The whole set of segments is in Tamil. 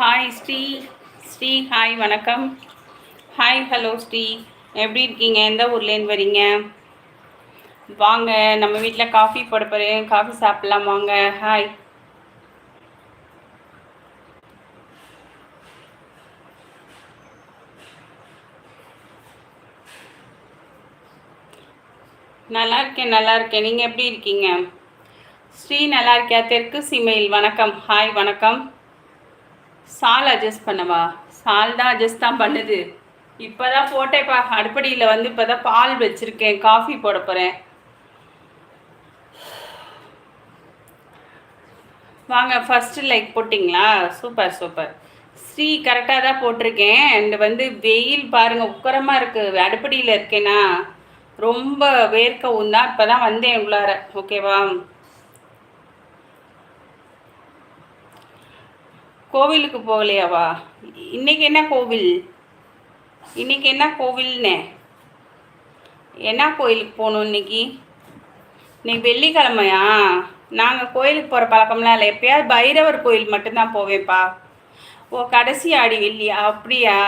ஹாய் ஸ்ரீ ஸ்ரீ ஹாய் வணக்கம். ஹாய் ஹலோ ஸ்ரீ எப்படி இருக்கீங்க? எந்த ஊர்லேருந்து வரீங்க? வாங்க நம்ம வீட்டில் காஃபி போட போகிறேன் காஃபி சாப்பிட்லாம் வாங்க. ஹாய் நல்லா இருக்கேன் நல்லா இருக்கேன். நீங்கள் எப்படி இருக்கீங்க? ஸ்ரீ நல்லா இருக்கியா? தெற்கு சீமையில். வணக்கம். ஹாய் வணக்கம். சால் அட்ஜஸ்ட் பண்ணவா? சால் தான் அட்ஜஸ்ட் தான் பண்ணுது. இப்போ தான் போட்டேப்பா அடுப்படியில் வந்து இப்போ தான் பால் வச்சுருக்கேன். காஃபி போட போகிறேன் வாங்க ஃபஸ்ட்டு லைக் போட்டிங்களா? Super super. ஸ்ரீ கரெக்டாக தான் போட்டிருக்கேன். அண்ட் வந்து வெயில் பாருங்கள் உக்கரமாக இருக்குது அடுப்படியில் இருக்கேனா? ரொம்ப வேர்க்கவும் தான் இப்போ தான் வந்தேன் உள்ளார. ஓகேவா கோவிலுக்கு போகலையாவா? இன்னைக்கு என்ன கோவில்? இன்னைக்கு என்ன கோவில்னே? என்ன கோயிலுக்கு போகணும் இன்னைக்கு? இன்னைக்கு வெள்ளிக்கிழமையா? நாங்கள் கோயிலுக்கு போகிற பழக்கம்லாம் இல்லை. எப்பயாவது பைரவர் கோயில் மட்டும்தான் போவேன்ப்பா. ஓ கடைசி ஆடி வெள்ளியா அப்படியா?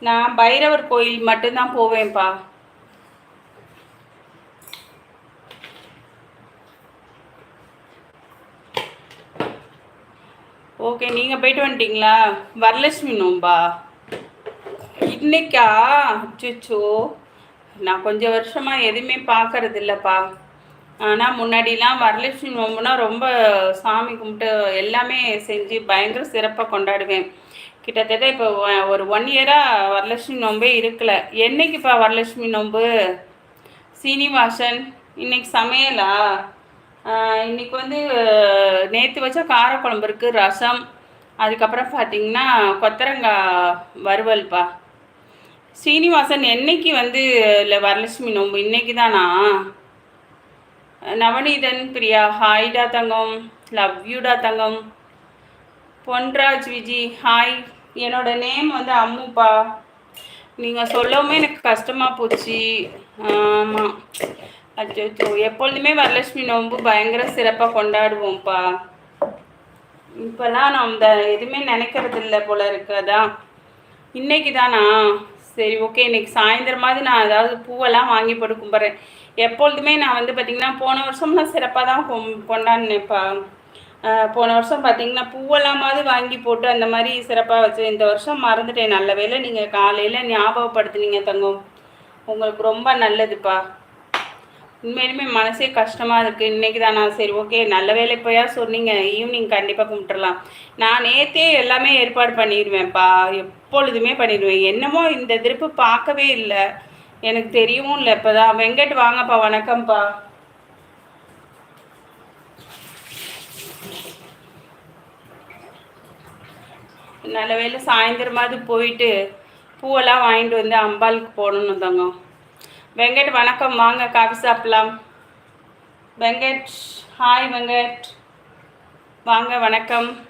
நான் பைரவர் கோயில் மட்டும்தான் போவேன்ப்பா. ஓகே நீங்கள் போயிட்டு வந்துட்டீங்களா? வரலட்சுமி நோம்பா? இன்னைக்கா? அச்சோ நான் கொஞ்சம் வருஷமாக எதுவுமே பார்க்கறது இல்லைப்பா ஆனால் முன்னாடிலாம் வரலட்சுமி நோம்புனா ரொம்ப சாமி கும்பிட்டு எல்லாமே செஞ்சு பயங்கர சிறப்பாக கொண்டாடுவேன். கிட்டத்தட்ட இப்போ ஒரு ஒன் இயராக வரலட்சுமி நோம்பே இருக்கல. என்னைக்குப்பா வரலட்சுமி நோம்பு? சீனிவாசன் இன்னைக்கு சமையலா? இன்றைக்கி வந்து நேற்று வச்ச காரக்குழம்பு இருக்குது ரசம். அதுக்கப்புறம் பார்த்திங்கன்னா கொத்தரங்காய் வறுவல்ப்பா சீனிவாசன் என்னைக்கு வந்து இல்லை வரலட்சுமி நோம்பு இன்னைக்கு தானா நவநீதன் பிரியா ஹாய்டா தங்கம் லவ் யூடா தங்கம். பொன்ராஜ் விஜி ஹாய். என்னோட நேம் வந்து அம்முப்பா நீங்கள் சொல்லவுமே எனக்கு கஷ்டமாக போச்சு. ஆமாம் அச்சோ எப்பொழுதுமே வரலட்சுமி நோன்பு பயங்கர சிறப்பாக கொண்டாடுவோம்ப்பா. இப்போல்லாம் நான் இந்த எதுவுமே நினைக்கிறது இல்லை போல இருக்குதான் இன்னைக்கு தானா? சரி ஓகே இன்னைக்கு சாயந்தரமாவது நான் அதாவது பூவெல்லாம் வாங்கி போட்டு கும்பிட்றேன். எப்பொழுதுமே நான் வந்து பார்த்திங்கன்னா போன வருஷம்லாம் சிறப்பாக தான் கொண்டாடினேன்ப்பா. போன வருஷம் பார்த்தீங்கன்னா பூவெல்லாமாவது வாங்கி போட்டு அந்த மாதிரி சிறப்பாக வச்சு இந்த வருஷம் மறந்துட்டேன். நல்ல வேலை நீங்கள் காலையில் ஞாபகப்படுத்துனீங்க தங்கம். உங்களுக்கு ரொம்ப நல்லதுப்பா. உண்மையிலுமே மனசே கஷ்டமாக இருக்குது இன்றைக்கி தானா? நான் சரி ஓகே. நல்ல வேலை போயா சொன்னீங்க. ஈவினிங் கண்டிப்பாக கும்பிட்டுலாம் நான் நேற்றே எல்லாமே ஏற்பாடு பண்ணிடுவேன்ப்பா எப்பொழுதுமே பண்ணிடுவேன் என்னமோ இந்த திருப்பு பார்க்கவே இல்லை. எனக்கு தெரியவும் இல்லை இப்போ தான் வெங்கட் வாங்கப்பா. வணக்கம்ப்பா. நல்ல வேலை சாயந்தரமாவது போயிட்டு பூவெல்லாம் வாங்கிட்டு வந்து அம்பாளுக்கு போகணுன்னு வந்தாங்க வெங்கட் வணக்கம். வாங்க காஃபி சாப்பிடலாம். வெங்கட் ஹாய் வெங்கட். வாங்க வணக்கம்.